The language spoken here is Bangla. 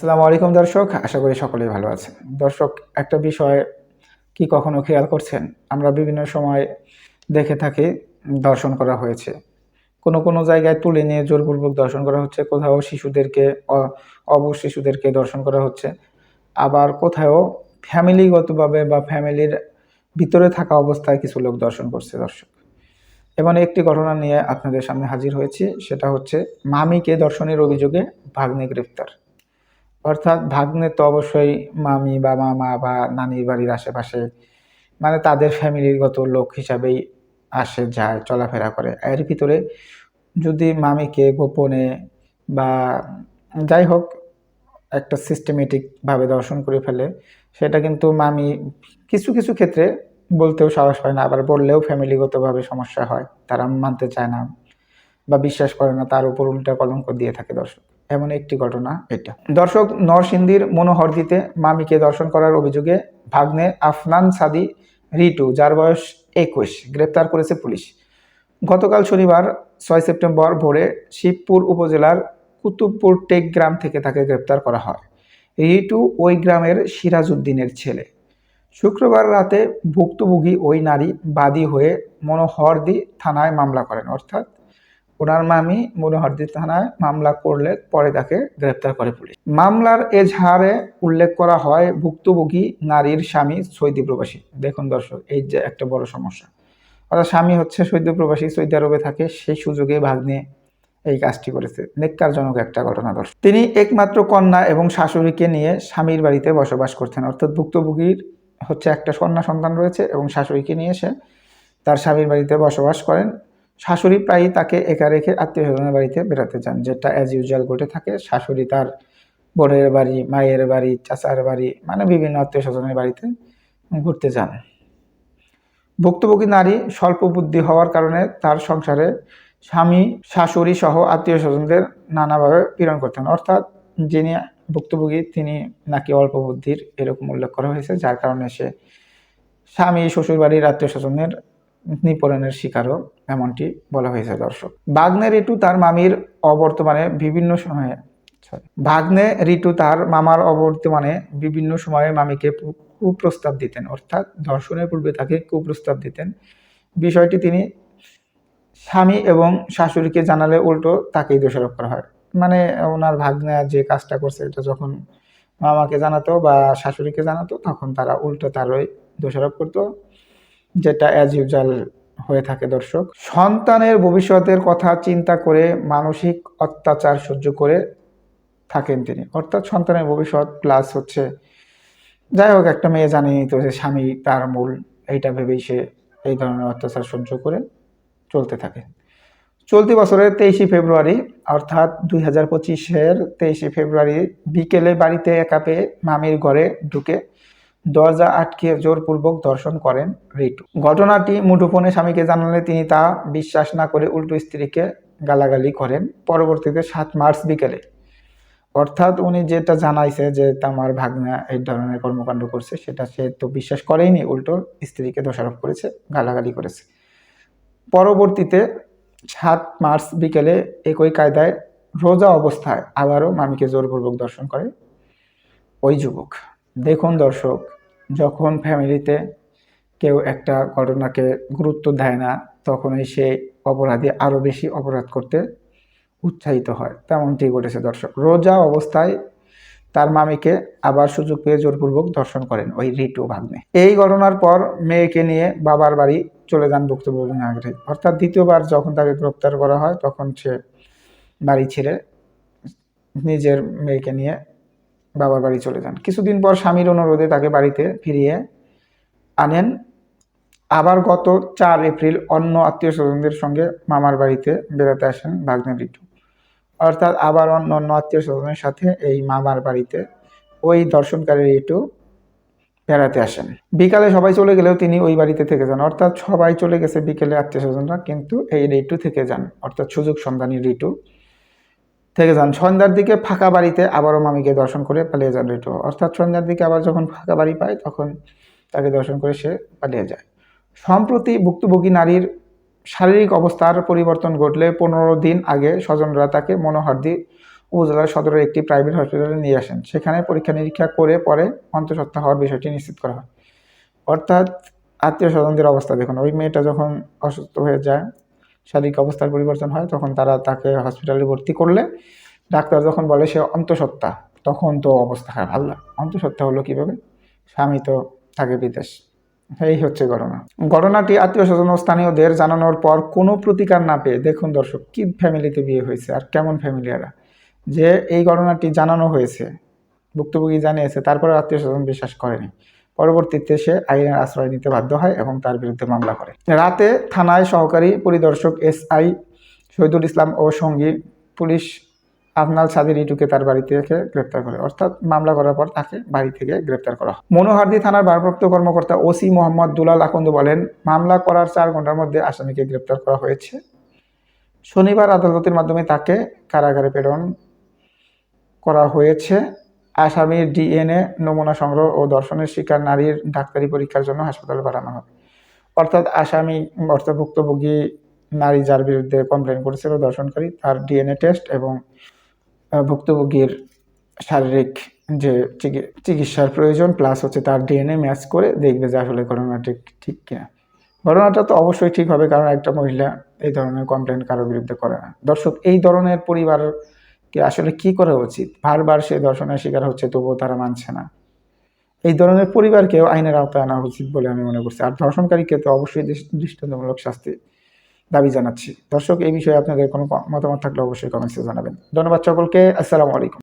আসসালামু আলাইকুম, দর্শক। আশা করি সকলেই ভালো আছেন। দর্শক, একটা বিষয় কি কখনো খেয়াল করছেন? আমরা বিভিন্ন সময় দেখে থাকি, দর্শন করা হয়েছে। কোনো কোনো জায়গায় তুলে নিয়ে জোরপূর্বক দর্শন করা হচ্ছে, কোথাও শিশুদেরকে অবশ শিশুদেরকে দর্শন করা হচ্ছে। আবার কোথাও ফ্যামিলিগতভাবে বা ফ্যামিলির ভিতরে থাকা অবস্থায় কিছু লোক দর্শন করছে, দর্শক। এবং একটি ঘটনা নিয়ে আপনাদের সামনে হাজির হয়েছি, সেটা হচ্ছে মামিকে দর্শনের অভিযোগে ভাগ্নে গ্রেফতার। অর্থাৎ ভাগ্নে তো অবশ্যই মামি বা মামা বা নানির বাড়ির আশেপাশে মানে তাদের ফ্যামিলিগত লোক হিসাবেই আসে যায়, চলাফেরা করে। এর ভিতরে যদি মামিকে গোপনে বা যাই হোক, একটা সিস্টেমেটিকভাবে দর্শন করে ফেলে, সেটা কিন্তু মামি কিছু কিছু ক্ষেত্রে বলতেও সাহস পায় না, আবার বললেও ফ্যামিলিগতভাবে সমস্যা হয়, তারা মানতে চায় না বা বিশ্বাস করে না, তার উপর উল্টা কলঙ্ক দিয়ে থাকে দর্শক। এমন একটি ঘটনা এটা। দর্শক, নরসিংদীর মনোহরদিতে মামিকে দর্শন করার অভিযোগে ভাগ্নে আফনান সাদি রিটু যার বয়স একুশ, গ্রেপ্তার করেছে পুলিশ। গতকাল শনিবার, ছয় সেপ্টেম্বর ভোরে শিবপুর উপজেলার কুতুবপুর টেক গ্রাম থেকে তাকে গ্রেপ্তার করা হয়। রিটু ওই গ্রামের সিরাজউদ্দিনের ছেলে। শুক্রবার রাতে ভুক্তভোগী ওই নারী বাদী হয়ে মনোহরদি থানায় মামলা করেন, অর্থাৎ ওনার মামি মনোহরদি থানায় মামলা করলে পরে তাকে গ্রেপ্তার করে পুলিশ। মামলার এজাহারে উল্লেখ করা হয় ভুক্তভোগী নারীর স্বামী সৌদি প্রবাসী। দেখুন দর্শক, এই যে একটা বড় সমস্যা। অর্থাৎ স্বামী হচ্ছে সৌদি প্রবাসী, সৌদি আরবে থাকে, সেই সুযোগে ভাগ্নে এই কাজটি করেছে। নেককারজনক একটা ঘটনা দর্শক। তিনি একমাত্র কন্যা এবং শাশুড়িকে নিয়ে স্বামীর বাড়িতে বসবাস করতেন। অর্থাৎ ভুক্তভোগীর হচ্ছে একটা কন্যা সন্তান রয়েছে এবং শাশুড়িকে নিয়ে এসে তার স্বামীর বাড়িতে বসবাস করেন। শাশুড়ি প্রায়ই তাকে একা রেখে আত্মীয় স্বজনের বাড়িতে বেড়াতে যান, যেটা অ্যাজ ইউজুয়াল ঘটে থাকে। শাশুড়ি তার বোনের বাড়ি, মায়ের বাড়ি, চাচার বাড়ি মানে বিভিন্ন আত্মীয় স্বজনের বাড়িতে ঘুরতে যান। ভুক্তভোগী নারী স্বল্প বুদ্ধি হওয়ার কারণে তার সংসারে স্বামী, শাশুড়ি সহ আত্মীয় স্বজনদের নানাভাবে পীড়ন করতেন। অর্থাৎ যিনি ভুক্তভোগী, তিনি নাকি অল্প বুদ্ধির এরকম উল্লেখ করা হয়েছে, যার কারণে সে স্বামী, শ্বশুরবাড়ির আত্মীয় স্বজনের নিপরণের শিকারও এমনটি বলা হয়েছে দর্শক। বাগ্নে ঋতু তার মামির অবর্তমানে বিভিন্ন সময়ে ভাগ্নে ঋতু তার মামার অবর্তমানে বিভিন্ন সময়ে মামিকে কুপ্রস্তাব দিতেন, অর্থাৎ দর্শনের পূর্বে তাকে কুপ্রস্তাব দিতেন। বিষয়টি তিনি স্বামী এবং শাশুড়িকে জানালে উল্টো তাকেই দোষারোপ করা হয়। মানে ওনার ভাগ্নে যে কাজটা করছে, এটা যখন মামাকে জানাতো বা শাশুড়িকে জানাতো, তখন তারা উল্টো তারই দোষারোপ করতো। যেটা অ্যাজ ইউজুয়াল হয়ে থাকে দর্শক। সন্তানের ভবিষ্যতের কথা চিন্তা করে মানসিক অত্যাচার সহ্য করে থাকেন তিনি। অর্থাৎ সন্তানের ভবিষ্যৎ প্লাস হচ্ছে, যাই হোক, একটা মেয়ে জানেনি তো যে স্বামী তার মূল, এইটা ভেবেই সে এই ধরনের অত্যাচার সহ্য করে চলতে থাকে। চলতি বছরের তেইশে ফেব্রুয়ারি, অর্থাৎ দুই হাজার পঁচিশের তেইশে ফেব্রুয়ারি, বিকেলে বাড়িতে একা পেয়ে মামির ঘরে ঢুকে দরজা আটকে জোরপূর্বক দর্শন করেন রিটু। ঘটনাটি মুঠোফোনে স্বামীকে জানালে তিনি তা বিশ্বাস না করে উল্টো স্ত্রীকে গালাগালি করেন। পরবর্তীতে সাত মার্চ বিকেলে। অর্থাৎ উনি যেটা জানাইছে যে আমার ভাগ্না এই ধরনের কর্মকাণ্ড করছে, সেটা সে তো বিশ্বাস করেইনি, উল্টো স্ত্রীকে দোষারোপ করেছে, গালাগালি করেছে। পরবর্তীতে সাত মার্চ বিকেলে একই কায়দায় রোজা অবস্থায় আবারও মামিকে জোরপূর্বক দর্শন করে ওই যুবক। দেখুন দর্শক, যখন ফ্যামিলিতে কেউ একটা ঘটনাকে গুরুত্ব দেয় না, তখনই সে অপরাধী আরও বেশি অপরাধ করতে উৎসাহিত হয়। তেমনটি ঘটেছে দর্শক। রোজা অবস্থায় তার মামিকে আবার সুযোগ পেয়ে জোরপূর্বক দর্শন করেন ওই রিটু ভাগ্নে। এই ঘটনার পর মেয়েকে নিয়ে বাবার বাড়ি চলে যান ভুক্তভোগী নাগরিক। অর্থাৎ দ্বিতীয়বার যখন তাকে গ্রেপ্তার করা হয়, তখন সে বাড়ি ছেড়ে নিজের মেয়েকে নিয়ে বাবার বাড়ি চলে যান। কিছুদিন পর স্বামীর অনুরোধে তাকে বাড়িতে ফিরিয়ে আনেন। আবার গত চার এপ্রিল অন্য আত্মীয় স্বজনদের সঙ্গে মামার বাড়িতে বেড়াতে আসেন ভাগ্নে রিটু অর্থাৎ আবার অন্য অন্য আত্মীয় স্বজনের সাথে এই মামার বাড়িতে ওই দর্শনকারী রিটু বেড়াতে আসেন। বিকালে সবাই চলে গেলেও তিনি ওই বাড়িতে থেকে যান। অর্থাৎ সবাই চলে গেছে বিকেলে আত্মীয় স্বজনরা কিন্তু এই রিটু থেকে যান। অর্থাৎ সুযোগ সন্ধানী রিটু থেকে যান। সন্ধ্যার দিকে ফাঁকা বাড়িতে আবারও মামিকে দর্শন করে পালিয়ে যান রিটু অর্থাৎ সন্ধ্যার দিকে আবার যখন ফাঁকা বাড়ি পায়, তখন তাকে দর্শন করে সে পালিয়ে যায়। সম্প্রতি ভুক্তভোগী নারীর শারীরিক অবস্থার পরিবর্তন ঘটলে পনেরো দিন আগে স্বজনরা তাকে মনোহরদি উপজেলার সদরের একটি প্রাইভেট হসপিটালে নিয়ে আসেন। সেখানে পরীক্ষা নিরীক্ষা করে পরে অন্তঃসত্ত্বা হওয়ার বিষয়টি নিশ্চিত করা হয়। অর্থাৎ আত্মীয় স্বজনদের অবস্থা দেখুন, ওই মেয়েটা যখন অসুস্থ হয়ে যায় শারীরিক অবস্থার পরিবর্তন হয়, তখন তারা তাকে হসপিটালে ভর্তি করলে ডাক্তার যখন বলে সে অন্তঃসত্ত্বা, তখন তো অবস্থা খারাপ আল্লাহ অন্তঃসত্ত্বা হলো কীভাবে? স্বামী তো থাকে বিদেশ। এই হচ্ছে ঘটনা। ঘটনাটি আত্মীয় স্বজন স্থানীয়দের জানানোর পর কোনো প্রতিকার না পেয়ে, দেখুন দর্শক, কী ফ্যামিলিতে বিয়ে হয়েছে আর কেমন ফ্যামিলি এরা যে এই ঘটনাটি জানানো হয়েছে, ভুক্তভোগী জানিয়েছে, তারপরে আত্মীয় স্বজন বিশ্বাস করেনি। পরবর্তীতে সে আইনের আশ্রয় নিতে বাধ্য হয় এবং তার বিরুদ্ধে মামলা করে। রাতে থানায় সহকারী পরিদর্শক এস আই শহীদুল ইসলাম ও সঙ্গী পুলিশ আফনাল সাদির ইটুকে তার বাড়ি থেকে গ্রেপ্তার করে। অর্থাৎ মামলা করার পর তাকে বাড়ি থেকে গ্রেপ্তার করা হয়। মনোহারদি থানার ভারপ্রাপ্ত কর্মকর্তা ওসি মোহাম্মদ দুলাল আকন্দ বলেন, মামলা করার চার ঘণ্টার মধ্যে আসামিকে গ্রেপ্তার করা হয়েছে। শনিবার আদালতের মাধ্যমে তাকে কারাগারে প্রেরণ করা হয়েছে। আসামির ডিএনএ, নমুনা সংগ্রহ ও দর্শনের শিকার নারীর ডাক্তারি পরীক্ষার জন্য হাসপাতালে পাঠানো হবে। অর্থাৎ আসামি অর্থাৎ ভুক্তভোগী নারী যার বিরুদ্ধে কমপ্লেন করেছিল, দর্শনকারী তার ডিএনএ টেস্ট এবং ভুক্তভোগীর শারীরিক যে চিকি- চিকিৎসার প্রয়োজন প্লাস হচ্ছে তার ডিএনএ ম্যাচ করে দেখবে যে আসলে ঘটনাটি ঠিক কিনা। ঘটনাটা তো অবশ্যই ঠিক হবে কারণ একটা মহিলা এই ধরনের কমপ্লেন কারোর বিরুদ্ধে করে না। দর্শক, এই ধরনের পরিবারকে আসলে কি করা উচিত? বারবার সে ধর্ষণের শিকার হচ্ছে, তবুও তারা মানছে না। এই ধরনের পরিবারকেও আইনের আওতায় আনা উচিত বলে আমি মনে করছি। আর ধর্ষণকারীকে তো অবশ্যই দৃষ- দৃষ্টান্তমূলক শাস্তি দাবি জানাচ্ছি। দর্শক, এই বিষয়ে আপনাদের কোনো মতামত থাকলে অবশ্যই কমেন্টসে জানাবেন। ধন্যবাদ সকলকে, আসসালামু আলাইকুম।